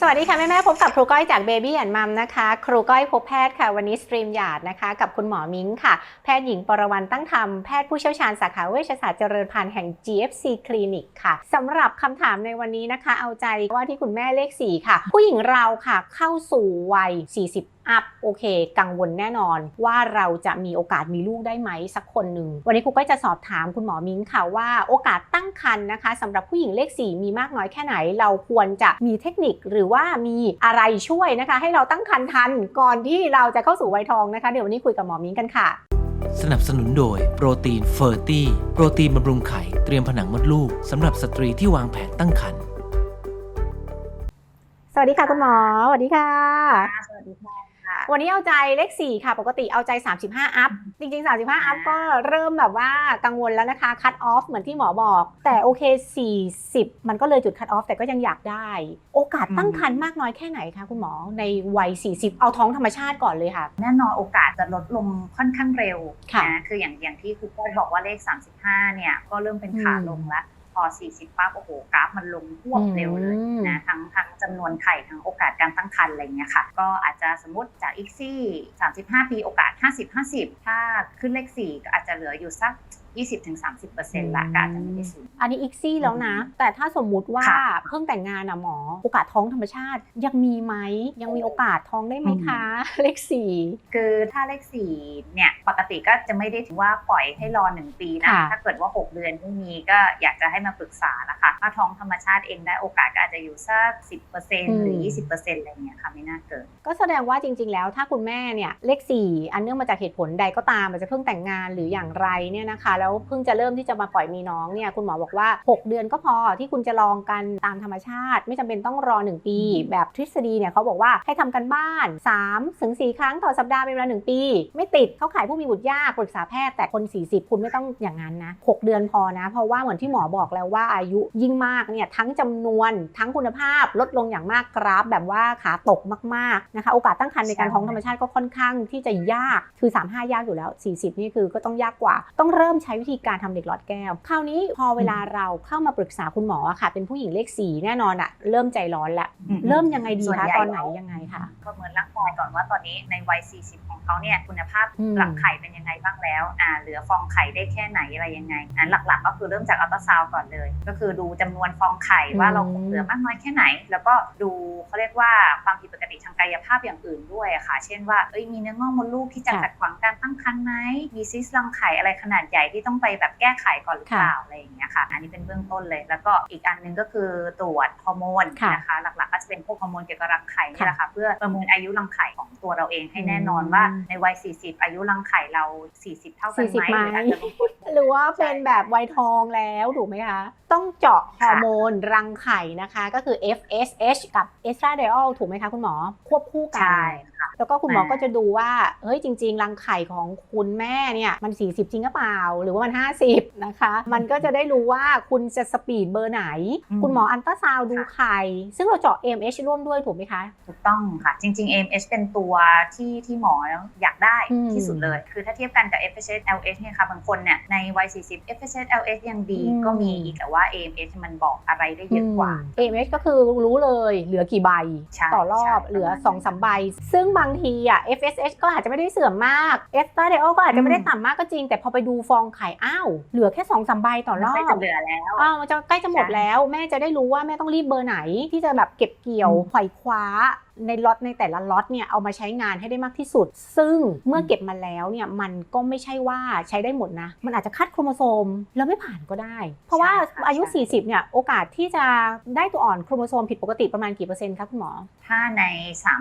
สวัสดีค่ะ แม่แม่ๆพบกับครูก้อยจาก Baby and Mom นะคะ ครูก้อยพบแพทย์ค่ะ วันนี้สตรีมหยาดนะคะ กับคุณหมอมิ้งค่ะ แพทย์หญิงปรวรรณตั้งธรรม แพทย์ผู้เชี่ยวชาญสาขาเวชศาสตร์เจริญพันธุ์แห่ง GFC Clinic ค่ะสำหรับคำถามในวันนี้นะคะ เอาใจว่าที่คุณแม่เลข 4 ค่ะ ผู้หญิงเราค่ะเข้าสู่วัย 40อัพโอเค กังวลแน่นอนว่าเราจะมีโอกาสมีลูกได้ไหมสักคนหนึ่ง วันนี้ครูก็จะสอบถามคุณหมอมิ้งค่ะว่าโอกาสตั้งครรภ์นะคะสำหรับผู้หญิงเลข 4 มีมากน้อยแค่ไหน เราควรจะมีเทคนิคหรือว่ามีอะไรช่วยนะคะ ให้เราตั้งครรภ์ทันก่อนที่เราจะเข้าสู่วัยทองนะคะ เดี๋ยววันนี้คุยกับหมอมิ้งกันค่ะ สนับสนุนโดยโปรตีนเฟอร์ตี้โปรตีนบำรุงไข่เตรียมผนังมดลูกสำหรับสตรีที่วางแผนตั้งครรภ์สวัสดีค่ะคุณหมอสวัสดีค่ะสวัสดีค่ะ วันนี้เอาใจเลข 4 ค่ะ ปกติเอาใจ 35 อัพ จริง ๆ 35 อัพก็เริ่มแบบว่ากังวลแล้วนะคะ คัตออฟเหมือนที่หมอบอก แต่โอเค 40 มันก็เลยจุดคัตออฟแต่ก็ยังอยากได้ โอกาสตั้งครรภ์มากน้อยแค่ไหนคะคุณหมอ ในวัย 40 เอาท้องธรรมชาติก่อนเลยค่ะ แน่นอนโอกาสจะลดลงค่อนข้างเร็วค่ะนะคืออย่างอย่างที่ครูก้อยบอกว่าเลข 35 เนี่ยก็เริ่มเป็นขาอืมลงแล้ว พอ 40ปั๊บโอ้โหกราฟมันลงพวบเร็วเลยอืมนะทั้งทั้งจำนวนไข่ทั้งโอกาสการตั้งครรภ์อะไรเงี้ยค่ะ ก็อาจจะสมมติจากอีกซี่35 ปีโอกาส 50-50 ถ้าขึ้นเลข 4 ก็อาจจะเหลืออยู่สัก 20-30%ละก็อาจจะไม่ได้สูง อันนี้อีกซี่แล้วนะ แต่ถ้าสมมุติว่าค่ะเพิ่งแต่งงานอะหมอ โอกาสท้องธรรมชาติยังมีไหม ยังมีโอกาสท้องได้ไหมคะ เลขสี่ คือถ้าเลขสี่เนี่ย ปกติก็จะไม่ได้ถือว่าปล่อยให้รอหนึ่งปีนะ ค่ะ ถ้าเกิดว่า 6 เดือนไม่มีก็อยากจะให้มาปรึกษานะคะถ้าท้องธรรมชาติเองได้โอกาสก็อาจจะอยู่สัก10%หรือ 20%อะไรเงี้ยค่ะไม่น่าเกิน ก็แสดงว่าจริง ๆ แล้วถ้าคุณแม่เนี่ยเลข4อันเนื่องมาจากเหตุผลใดก็ตามอาจจะเพิ่งแต่งงานหรืออย่างไรเนี่ยนะคะแล้วเพิ่งจะเริ่มที่จะมาปล่อยมีน้องเนี่ยคุณหมอบอกว่า 6 เดือนก็พอที่คุณจะลองกันตามธรรมชาติ ไม่จำเป็นต้องรอ 1 ปีอืมแบบทฤษฎีเนี่ยเขาบอกว่าให้ทำกันบ้าน3ถึง4ครั้งต่อสัปดาห์เป็นเวลา1ปี ไม่ติดเขาขายผู้มีบุตรยากปรึกษาแพทย์แต่คน 40 คุณไม่ต้องอย่างนั้นนะ 6 เดือนพอนะ เพราะว่าเหมือนที่หมอบอกแล้วว่าอายุยิ่งมากเนี่ยทั้งจำนวนทั้งคุณภาพลดลงอย่างมากกราฟแบบว่าขาตกมากๆนะคะโอกาสตั้งครรภ์ในการท้องธรรมชาติก็ค่อนข้างที่จะยากคือ 35 ยากอยู่แล้ว 40 นี่คือก็ต้องยากกว่า ต้องเริ่มใช้วิธีการทำเด็กหลอดแก้ว คราวนี้พอเวลาเราเข้ามาปรึกษาคุณหมออะค่ะ เป็นผู้หญิงเลขสีแน่นอนอะเริ่มใจร้อนละเริ่มยังไงดีส่วนคะใหญ่ตอนไหนยังไงคะประเมินร่างกายก่อนว่าตอนนี้ในวัย 40 ของเขาเนี่ยคุณภาพอืมหลังไข่เป็นยังไงบ้างแล้วอ่าเหลือฟองไข่ได้แค่ไหนอะไรยังไงอ่าหลักๆ ก็คือเริ่มจากอัลตราซาวด์ก่อนเลย ก็คือดูจำนวนฟองไข่ว่าเราคงเหลือมากน้อยแค่ไหน แล้วก็ดูเขาเรียกว่าความผิดปกติทางกายภาพอย่างอื่นด้วยอะค่ะ เช่นว่าเอ้ยมีเนื้องอกมดลูกที่จะค่ะขัดขวางการตั้งครรภ์ไหมมีซิสต์รังไข่อะไรขนาดใหญ่ที่ต้องไปแบบแก้ไขก่อนหรือเปล่าอะไรอย่างเงี้ยค่ะอันนี้เป็นเบื้องต้นเลย แล้วก็อีกอันหนึงก็คือตรวจฮอร์โมนค่ะนะคะหลักๆก็จะเป็นพวกฮอร์โมนเกี่ยวกับรังไข่นี่แหละค่ะค่ะเพื่อประเมินอายุรังไข่ของตัวเราเองให้แน่นอนว่าในวัย 40 อายุรังไข่เรา 40 เท่ากันไหม40ไหมหรืออาจจะลดลงหรือว่าเป็นแบบวัยทองแล้วถูกไหมคะ ต้องเจาะฮอร์โมนรังไข่นะคะ ก็คือ FSH กับ estradiol ถูกไหมคะคุณหมอ ควบคู่กัใช่ค่ะ แล้วก็คุณหมออ่าก็จะดูว่าเฮ้ยจริง ๆ รังไข่ของคุณแม่เนี่ยมัน 40 จริงหรือเปล่า หรือว่ามัน 50 นะคะ มันก็จะได้รู้ว่าคุณจะสปีดเบอร์ไหน คุณหมออันตราซาวด์ดูไข่ ซึ่งเราเจาะ AMH ร่วมด้วยถูกไหมคะ ถูกต้องค่ะ จริง ๆ AMH เป็นตัวที่ที่หมออยากได้อืมที่สุดเลย คือถ้าเทียบกันกับ FSH LH เนี่ยค่ะบางคนเนี่ยในวัย 40 FSH LH ยังดีอืมก็มีอีกแต่ว่า AMH มันบอกอะไรได้เยอะกว่าอืม AMH ก็คือรู้เลยเหลือกี่ใบใช่ต่อรอบใช่เหลือประมาณนั้น2อสใบซึ่งบางทีอะ FSH ก็อาจจะไม่ได้เสื่อมมาก e s t a d i o ก็อาจจะไม่ได้อืมต่ำมากก็จริง แต่พอไปดูฟองไข่อ้าวเหลือแค่2อสใบต่อรอไม่บจะเหลือแล้วอ้าวมันจะใกล้จะหมดใช่แล้ว แม่จะได้รู้ว่าแม่ต้องรีบเบอร์ไหนที่จะแบบเก็บเกี่ยวอืมไขว่คว้าในล็อตในแต่ละล็อตเนี่ยเอามาใช้งานให้ได้มากที่สุด ซึ่งเมื่อเก็บมาแล้วเนี่ยมันก็ไม่ใช่ว่าใช้ได้หมดนะ มันอาจจะคัดโครโมโซมแล้วไม่ผ่านก็ได้ เพราะว่าใช่ค่ะอายุใช่40 เนี่ยโอกาสที่จะได้ตัวอ่อนโครโมโซมผิดปกติประมาณกี่เปอร์เซ็นต์คะคุณหมอ ถ้าใน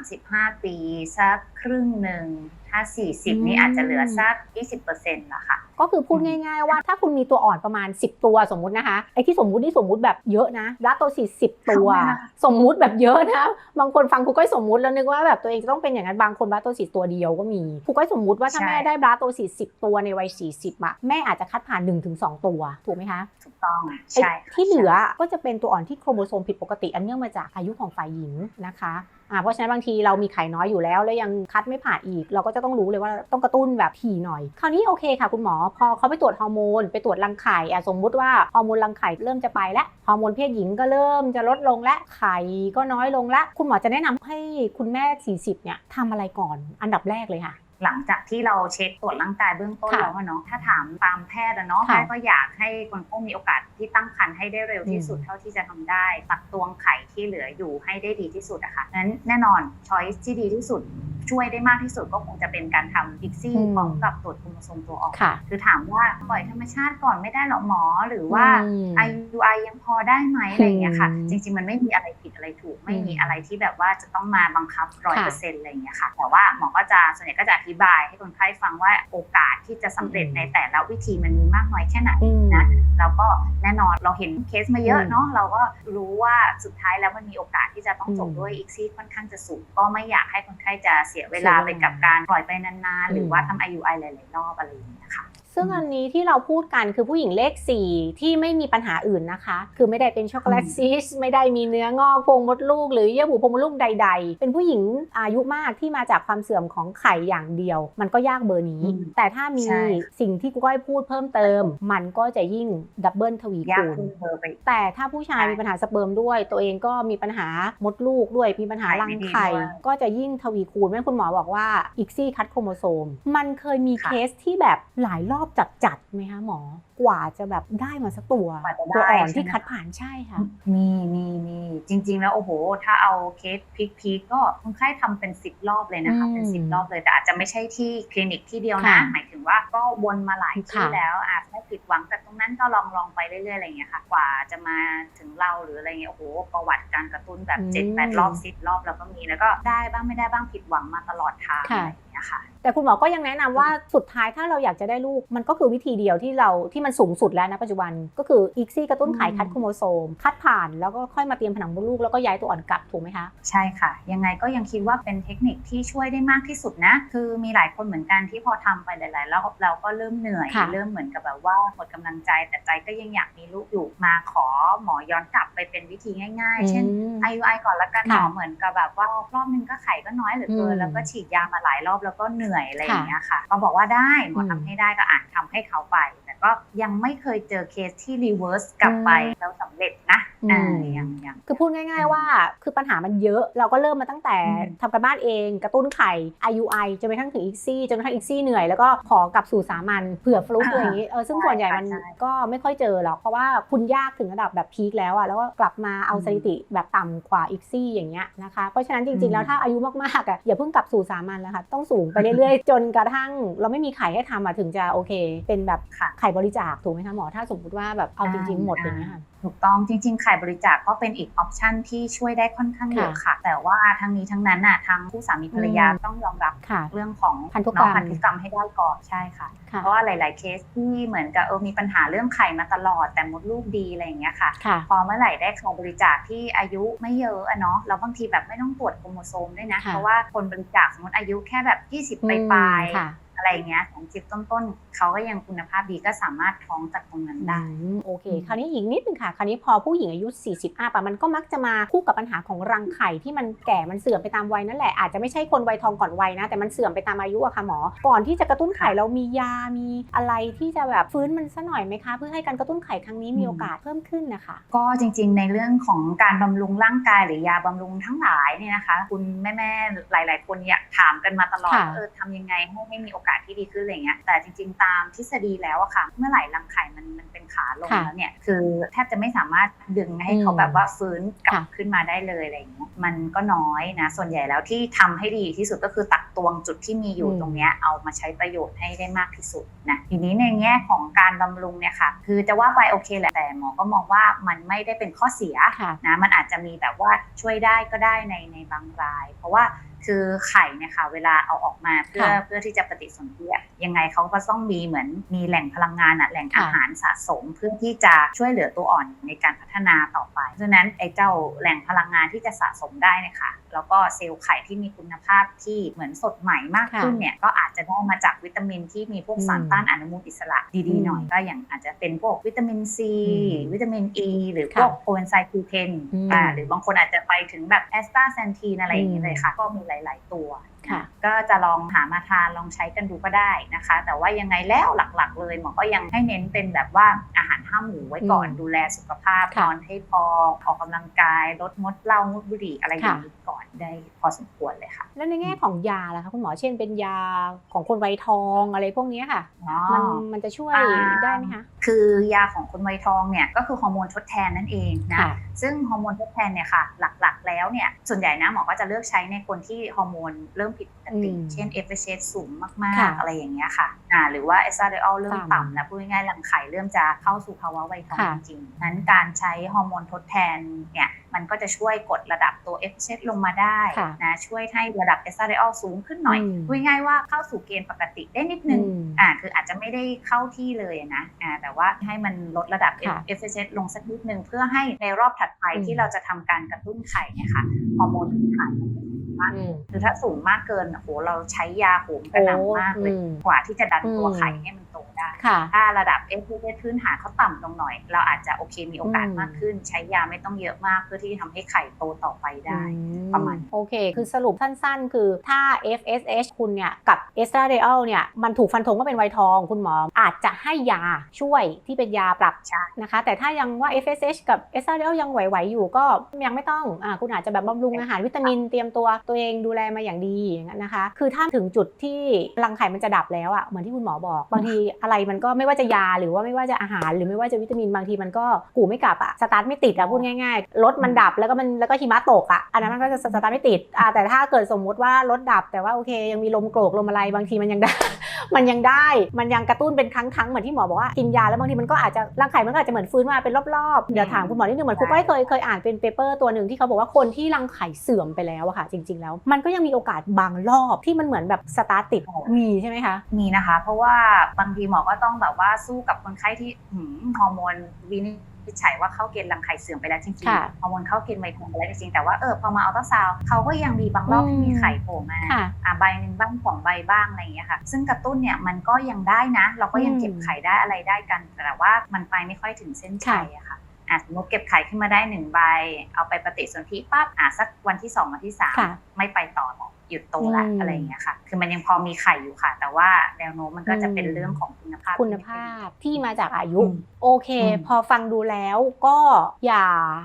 35 ปีสักครึ่งหนึ่ง ถ้า 40 นี่อาจจะเหลือสัก 20%ละค่ะ ก็คือพูดง่าย ๆ ว่าถ้าคุณมีตัวอ่อนประมาณ 10 ตัวสมมุตินะคะไอ้ที่สมมุตินี่สมมุติแบบเยอะนะลาโตซีสิบตัวทำไมล่ะสมมุติแบบเยอะนะบางคนฟังครูก้อยสมมุติแล้วนึกว่าแบบตัวเองจะต้องเป็นอย่างนั้นบางคนบาโตซีตัวเดียวก็มีครูก้อยสมมุติว่าถ้าใช่แม่ได้บาโตซีสิบตัวในวัย 40อะแม่อาจจะคัดผ่าน 1-2 ตัวถูกไหมคะถูกต้องไอ้ใช่ค่ะที่เหลือก็จะเป็นตัวอ่อนที่โครโมโซมผิดปกติอันเนื่องมาจากอายุของฝ่ายหญิงนะคะอ่า เพราะฉะนั้นบางทีเรามีไข่น้อยอยู่แล้ว แล้วยังคัดไม่ผ่านอีก เราก็จะต้องรู้เลยว่าต้องกระตุ้นแบบถี่หน่อย คราวนี้โอเคค่ะคุณหมอ พอเขาไปตรวจฮอร์โมน ไปตรวจรังไข่สมมุติว่าฮอร์โมนรังไข่เริ่มจะไปแล้วฮอร์โมนเพศหญิงก็เริ่มจะลดลงและไข่ก็น้อยลงและคุณหมอจะแนะนำให้คุณแม่ 40เนี่ยทำอะไรก่อนอันดับแรกเลยค่ะ หลังจากที่เราเช็คตรวจร่างกายเบื้องต้นค่ะแล้วอะเนาะถ้าถามตามแพทย์อะเนาะค่ะแพทย์ก็อยากให้คนพวกมีโอกาสที่ตั้งครรภ์ให้ได้เร็วที่สุดอืมเท่าที่จะทำได้ ตักตวงไข่ที่เหลืออยู่ให้ได้ดีที่สุดอะค่ะนั้นแน่นอนช้อยที่ดีที่สุดช่วยได้มากที่สุดก็คงจะเป็นการทำพิกซี่พร้อมกับตรวจโครโมโซมตัวอ่อนค่ะคือถามว่าปล่อยธรรมชาติก่อนไม่ได้หรอหมอหรือว่าอืม IUI ยังพอได้ไหมอะไรอย่างเงี้ยค่ะอืมจริง ๆ มันไม่มีอะไรผิดอะไรถูก ไม่มีอืมอะไรที่แบบว่าจะต้องมาบังคับร้อยค่ะเปอร์เซ็นต์อะไรอย่างเงี้ยค่ะ แต่ว่าหมอก็จะส่วนใหญ่ก็จะอธิบายให้คนไข้ฟังว่าโอกาสที่จะสำเร็จอืมในแต่ละวิธีมันมีมากน้อยแค่ไหนอืมนะแล้วก็แน่นอนเราเห็นเคสมาเยอะอืมเนาะเราก็รู้ว่าสุดท้ายแล้วมันมีโอกาสที่จะต้องจบอืมด้วยอีกซี่ค่อนข้างจะสูง ก็ไม่อยากให้คนไข้จะเสียเวลาเสียเวลาไปกับการปล่อยไปนานๆ หรือว่าอืมทำ IUI หลายๆรอบอะไรอย่างเงี้ยค่ะ ซึ่งอันนี้ที่เราพูดกันคือผู้หญิงเลข 4 ที่ไม่มีปัญหาอื่นนะคะ คือไม่ได้เป็นช็อกโกแลตอืมซิสไม่ได้มีเนื้องอกโพรงมดลูก หรือเยื่อบุโพรงมดลูกใด ๆ เป็นผู้หญิงอายุมากที่มาจากความเสื่อมของไข่อย่างเดียว มันก็ยากเบอร์นี้อืมแต่ถ้ามีใช่สิ่งที่กูก้อยพูดเพิ่มเติม มันก็จะยิ่งดับเบิลทวียากคูณขึ้นเบอร์ไปอีกแต่ถ้าผู้ชายใช่มีปัญหาสเปิร์มด้วย ตัวเองก็มีปัญหามดลูกด้วยมีปัญหาไข่รังไม่ดีไข่ด้วยก็จะยิ่งทวีคูณแม่คุณหมอบอกว่าอีกซี่คัดโครโมโซม มันเคยมีค่ะเคสที่แบบหลายรอบจัดๆไหมคะหมอ กว่าจะแบบได้มาสักตัวกว่าจะได้ตัวอ่อนใช่ที่ไหมคัดผ่านใช่ค่ะ มีมีมีจริง ๆ แล้วโอ้โห ถ้าเอาเคสพลิกๆก็คนไข้ทำเป็นสิบรอบเลยนะคะอืมเป็นสิบรอบเลยแต่อาจจะไม่ใช่ที่คลินิกที่เดียวนะค่ะหมายถึงว่าก็วนมาหลายที่ค่ะแล้วอาจไม่ผิดหวังจากตรงนั้นก็ลองลองไปเรื่อยๆอะไรอย่างเงี้ยค่ะกว่าจะมาถึงเราหรืออะไรเงี้ยโอ้โหประวัติการกระตุ้นแบบเจ็ดแปดรอบสิบรอบแล้วก็มีแล้วก็ได้บ้างไม่ได้บ้างผิดหวังมาตลอดทางอะไรอย่างเงี้ยค่ะ แต่คุณหมอก็ยังแนะนำว่าสุดท้ายถ้าเราอยากจะได้ลูก มันก็คือวิธีเดียวที่เราที่มันสูงสุดแล้วนะปัจจุบันก็คืออีกซี่กระตุ้นไข่อืมคัดโครโมโซม คัดผ่านแล้วก็ค่อยมาเตรียมผนังมดลูกแล้วก็ย้ายตัวอ่อนกลับถูกไหมคะใช่ค่ะ ยังไงก็ยังคิดว่าเป็นเทคนิคที่ช่วยได้มากที่สุดนะ คือมีหลายคนเหมือนกันที่พอทำไปหลายๆแล้วเราก็เริ่มเหนื่อยค่ะเริ่มเหมือนกับแบบว่าหมดกำลังใจแต่ใจก็ยังอยากมีลูกอยู่มาขอหมอย้อนกลับไปเป็นวิธีง่าย ๆ เช่นอืม IUI ก่อนละกันหมค่ะอเหมือนกับแบบว่ารอบนึงก็ไข่ก็น้อยเหลือเกิอืนมแล้วก็ฉีดยามาหลายรอบแล้วก็เหนื่อยอะไรอย่างเงี้ยค่ะ ก็บอกว่าได้หมออืมทำให้ได้ก็อ่านทำให้เขาไป แต่ก็ยังไม่เคยเจอเคสที่รีเวิร์สกลับไปอืมแล้วสำเร็จนะ อืมอ่ายังยังคือพูดง่าย ๆ ว่าคือปัญหามันเยอะเราก็เริ่มมาตั้งแต่อืมทำกันบ้านเองกระตุ้นไข่ IUI จนไปทั้งถึงอีกซี่จนกระทั่งอีกซี่เหนื่อยแล้วก็ขอกลับสู่สามัญเผื่อฟลุกอะไรอย่างนี้เออซึ่งส่วนใหญ่มันใช่ก็ไม่ค่อยเจอหรอกเพราะว่าคุณยากถึงระดับแบบพีคแล้วอะแล้วก็กลับมาเอาอืมสถิติแบบต่ำกว่าอีกซี่อย่างเงี้ยนะคะเพราะฉะนั้นจอืริงๆมแล้วถ้าอายุมากๆอะอย่าเพิ่งกลับสู่สามัญแล้วค่ะต้องสูงไปเรื่อยๆ จนกระทั่งเราไม่มีไข่ให้ทำอะถึงจะโอเค เป็นแบบค่ะไข่บริจาคถูกไหมคะหมอถ้าสมมติว่าแบบเอาจริง ๆหมดอย่างเงี้ยค่ะ ถูกต้องจริงๆไข่บริจาคก็เป็นอีกออปชันที่ช่วยได้ค่อนข้างเยอะค่ะ แต่ว่าทั้งนี้ทั้งนั้นน่ะทางผู้สามีภรรยาอืมต้องยอมรับค่ะเรื่องของพันธุกรรมเนาะพันธุกรรมให้ได้ก่อนใช่ค่ะค่ะ เพราะว่าหลายๆเคสที่เหมือนกับเออมีปัญหาเรื่องไข่มาตลอดแต่มดลูกดีอะไรอย่างเงี้ยค่ะค่ะพอเมื่อไหร่ได้ไข่บริจาคที่อายุไม่เยอะอะเนาะแล้วบางทีแบบไม่ต้องตรวจโครโมโซมด้วยนะค่ะเพราะว่าคนบริจาคสมมติอายุแค่แบบ 20 ปลายๆค่ะ อะไรอย่างเงี้ยของจิตต้นๆเขาก็ยังคุณภาพดีก็สามารถท้องจากตรงนั้นได้อืมโอเคอืมคราวนี้อีกนิดนึงค่ะ คราวนี้พอผู้หญิงอายุ 40อัพอะมันก็มักจะมาคู่กับปัญหาของรังไข่ที่มันแก่มันเสื่อมไปตามวัยนั่นแหละอาจจะไม่ใช่คนวัยทองก่อนวัยนะแต่มันเสื่อมไปตามอายุอะค่ะหมอ ก่อนที่จะกระตุ้นไข่เรามียามีอะไรที่จะแบบฟื้นมันซะหน่อยไหมคะ เพื่อให้การกระตุ้นไข่ครั้งนี้มีอืมโอกาสเพิ่มขึ้นนะคะก็จริง ๆ ในเรื่องของการบำรุงร่างกายหรือยาบำรุงทั้งหลายเนี่ยนะคะ คุณแม่ๆหลาย ๆ คนอยากถามกันมาตลอดค่ะว่าเออทำยังไงให้ให้มีโอกาสที่ดีขึ้นอะไรเงี้ยแต่จริง ๆ ตามทฤษฎีแล้วอะค่ะ เมื่อไหร่รังไข่มันมันเป็นขาลงค่ะแล้วเนี่ยคือแทบจะไม่สามารถดึงให้เขาอืมแบบว่าฟื้นกลับค่ะขึ้นมาได้เลยอะไรเงี้ยมันก็น้อยนะ ส่วนใหญ่แล้วที่ทำให้ดีที่สุดก็คือตักตวงจุดที่มีอยู่อืมตรงเนี้ยเอามาใช้ประโยชน์ให้ได้มากที่สุดนะทีนี้ในแง่ของการบำรุงเนี่ยค่ะ คือจะว่าไปโอเคแหละแต่หมอก็มองว่ามันไม่ได้เป็นข้อเสียค่ะนะมันอาจจะมีแบบว่าช่วยได้ก็ได้ในในบางราย เพราะว่า คือไข่เนี่ยค่ะ เวลาเอาออกมาเพื่อค่ะเพื่อที่จะปฏิสนธิอะยังไงเขาก็ต้องมีเหมือนมีแหล่งพลังงานอะแหล่งค่ะอาหารสะสม เพื่อที่จะช่วยเหลือตัวอ่อนในการพัฒนาต่อไปเพราะฉะนั้นไอ้เจ้าแหล่งพลังงานที่จะสะสมได้เนี่ยค่ะแล้วก็เซลล์ไข่ที่มีคุณภาพที่เหมือนสดใหม่มากขึ้นเนี่ยก็อาจจะได้มาจากวิตามินที่มีพวกสารอืมต้านอนุมูลอิสระดีอืๆมหน่อยก็อย่างอาจจะเป็นพวกวิตามินซีอืมวิตามินอ e, ีหรือพค่ะวกโคเอนไซม์ Q10 อืมอ่าหรือบางคนอาจจะไปถึงแบบแอสตาแซนทีนอะไรอย่างนี้เลยค่ะก็มีหลาย ๆ ตัวค่ะก็จะลองหามาทานลองใช้กันดูก็ได้นะคะ แต่ว่ายังไงแล้วหลักๆ เลยหมอก็ยังให้เน้นเป็นแบบว่าอาหารห้ามหมูไว้ก่อนอืมดูแลสุขภาพค่ะนอนให้พอออกกำลังกายลดงดเหล้างดบุหรี่อะไรอย่างนี้ก่อนได้พอสมควรเลยค่ะ แล้วในแง่ของยาล่ะคะคุณหมอเช่นเป็นยาของคนวัยทองอะไรพวกเนี้ยค่ะอ๋อมันมันจะช่วยอ่าได้ไหมคะคือยาของคนวัยทองเนี่ยก็คือฮอร์โมนทดแทนนั่นเองนะค่ะซึ่งฮอร์โมนทดแทนเนี่ยค่ะหลักๆ แล้วเนี่ยส่วนใหญ่นะหมอก็จะเลือกใช้ในคนที่ฮอร์โมนเริ่มผิดปกติอืมเช่น FSH สูงมากค่ะๆอะไรอย่างเงี้ยค่ะอ่าหรือว่าเอสตราเดอลเริ่มต่ำต่ำนะพูดง่ายๆหลังไข่เริ่มจะเข้าสู่ภาวะวัยทองค่ะจริงๆนั้นการใช้ฮอร์โมนทดแทนเนี่ยมันก็จะช่วยกดระดับตัว FSH ลงมาได้ค่ะนะช่วยให้ระดับเอสตราเดอลสูงขึ้นหน่อยอืมพูดง่ายๆว่าเข้าสู่เกณฑ์ปกติได้นิดนึงอืมอ่าคืออาจจะไม่ได้เข้าที่เลยนะอ่าแต่ว่าให้มันลดระดับค่ะ FSH ลงสักนิดนึงเพื่อให้ในรอบถัดไปอืมที่เราจะทำการกระตุ้นไข่เนี่ยค่ะฮอร์โมนพื้นฐานมันจะสูงมากอืมคือถ้าสูงมากเกินโอ้โหเราใช้ยาโหมกระหน่ำมากเลยโอ้อืมกว่าที่จะดันตัวอืมไข่ให้มันโต ได้ค่ะ ถ้าระดับ FSH พื้นฐานเขาต่ำลงหน่อย เราอาจจะโอเคมีโอกาสอืมมากขึ้น ใช้ยาไม่ต้องเยอะมากเพื่อที่จะทำให้ไข่โตต่อไปได้อืประมาณโอเค คือสรุปสั้นๆ คือถ้า FSH คุณเนี่ยกับ estradiol เนี่ยมันถูกฟันธงว่าเป็นไวท์ทองคุณหมออาจจะให้ยาช่วยที่เป็นยาปรับใช่นะคะ แต่ถ้ายังว่า FSH กับ estradiol ยังไหวๆอยู่ก็ยังไม่ต้องอ่าคุณอาจจะแบบบำรุงอาหารวิตามินเตรียมตัวตัวเองดูแลมาอย่างดีอย่างนั้นนะคะ คือถ้าถึงจุดที่รังไข่มันจะดับแล้วอะเหมือนที่คุณหมอบอกบางทีอะไรมันก็ไม่ว่าจะยาหรือว่าไม่ว่าจะอาหาร หรือไม่ว่าจะวิตามินบางทีมันก็กูไม่กลับอะสตาร์ทไม่ติดอะพูดง่ายๆรถมันดับแล้วก็มันแล้วก็หิมะตกอะอันนั้นมันก็จะสตาร์ทไม่ติดอ่าแต่ถ้าเกิดสมมุติว่ารถดับ แต่ว่าโอเค ยังมีลมโกรกลมอะไรบางทีมันยังได้ มันยังได้มันยังกระตุ้นเป็นครั้งๆเหมือนที่หมอบอกว่ากินยาแล้วบางทีมันก็อาจจะร่างไข่มันก็อาจจะเหมือนฟื้นมาเป็นรอบๆเดี๋ยวถามคุณหมอนิดนึงเหมือนครูก้อยเคยเคยอ่านเป็นเปเปอร์ตัวหนึ่งที่เขาบอกว่าคนที่รังไข่เสื่อมไปแล้วอะค่ะ จริง ๆ แล้ว มันก็ยังมีโอกาสบางรอบที่มันเหมือนแบบสตาร์ทติดมีใช่ไหมคะมีนะคะ เพราะว่าบางทีหมอก็ต้องแบบว่าสู้กับคนไข้ที่หืมฮอร์โมนวินิจฉัยว่าเข้าเกณฑ์รังไข่เสื่อมไปแล้วจริงค่ะๆฮอร์โมนเข้าเกณฑ์ไวทองไปแล้วจริงๆแต่ว่าเออพอมาอัลตราซาวด์เขาก็ยังมีบางรอบอืมที่มีไข่โผล่มาค่ะอ่าใบหนึ่งบ้างสองใบบ้างอะไรอย่างเงี้ยค่ะ ซึ่งกระตุ้นเนี่ยมันก็ยังได้นะ เราก็ยังอืมเก็บไข่ได้อะไรได้กัน แต่ว่ามันไปไม่ค่อยถึงเส้นชัยอะค่ะอะสมมติเก็บไข่ขึ้นมาได้หนึ่งใบ เอาไปปฏิสนธิปั๊บอะสักวันที่สองวันที่สามค่ะไม่ไปต่อหรอก หยุดโตละอืมอะไรอย่างเงี้ยค่ะ คือมันยังพอมีไข่อยู่ค่ะ แต่ว่าแนวโน้มมันก็จะเป็นอืมเรื่องของคุณภาพ คุณภาพที่มาจากอายุอืมโอเคอืมพอฟังดูแล้วก็อย่า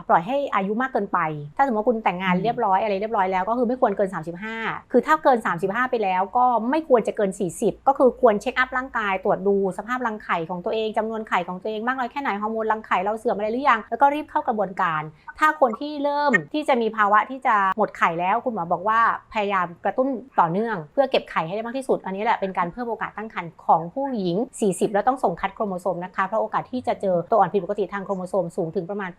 ปล่อยให้อายุมากเกินไป ถ้าสมมติว่าคุณแต่งงานอืมเรียบร้อยอะไรเรียบร้อยแล้วก็คือไม่ควรเกิน 35 คือถ้าเกิน 35 ไปแล้วก็ไม่ควรจะเกิน 40 ก็คือควรเช็คอัพร่างกายตรวจดูสภาพรังไข่ของตัวเองจำนวนไข่ของตัวเองมากน้อยแค่ไหนฮอร์โมนรังไข่เราเสื่อมอะไรหรือยังแล้วก็รีบเข้ากระบวนการ ถ้าคนที่เริ่มที่จะมีภาวะที่จะหมดไข่แล้วคุณหมอบอกว่าพยายามกระตุ้นต่อเนื่อง เพื่อเก็บไข่ให้ได้มากที่สุด อันนี้แหละเป็นการเพิ่มโอกาสตั้งครรภ์ของผู้หญิง 40 แล้วต้องส่งคัดโครโมโซมนะคะ เพราะโอกาสที่จะเจอตัวอ่อนผิดปกติทางโครโมโซมสูงถึงประมาณ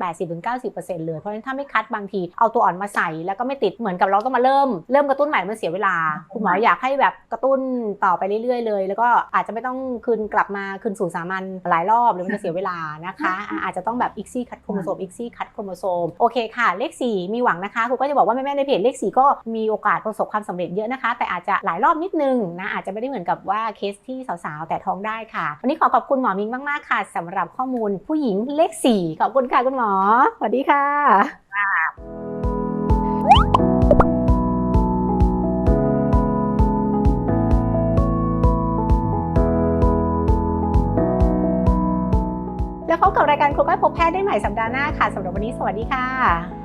80-90%เลย เพราะฉะนั้นถ้าไม่คัดบางทีเอาตัวอ่อนมาใส่แล้วก็ไม่ติดเหมือนกับเราต้องมาเริ่มเริ่มกระตุ้นใหม่มันเสียเวลา คุณหมออยากให้แบบกระตุ้นต่อไปเรื่อยๆ เลย แล้วก็อาจจะไม่ต้องคืนกลับมาคืนสู่สามัญหลายรอบหรือมันจะเสียเวลานะคะอาจจะต้องแบบอีกซี่คัดโครโมโซมอีกซี่คัดโครโมโซมโอเคค่ะเลข4มีหวังนะคะครูก็จะบอกว่าแม่ๆในเพจเลข4ก็มีโอกาสประสบความสำเร็จเยอะนะคะ แต่อาจจะหลายรอบนิดนึงนะอาจจะไม่ได้เหมือนกับว่าเคสที่สาวๆ แต่ท้องได้ค่ะ วันนี้ขอขอบคุณหมอมิงมากๆค่ะสำหรับข้อมูลผู้หญิงเลข4ขอบคุณค่ะคุณหมอสวัสดีค่ะแล้วพบกับรายการครูก้อยพบแพทย์ได้ใหม่สัปดาห์หน้าค่ะสำหรับวันนี้สวัสดีค่ะ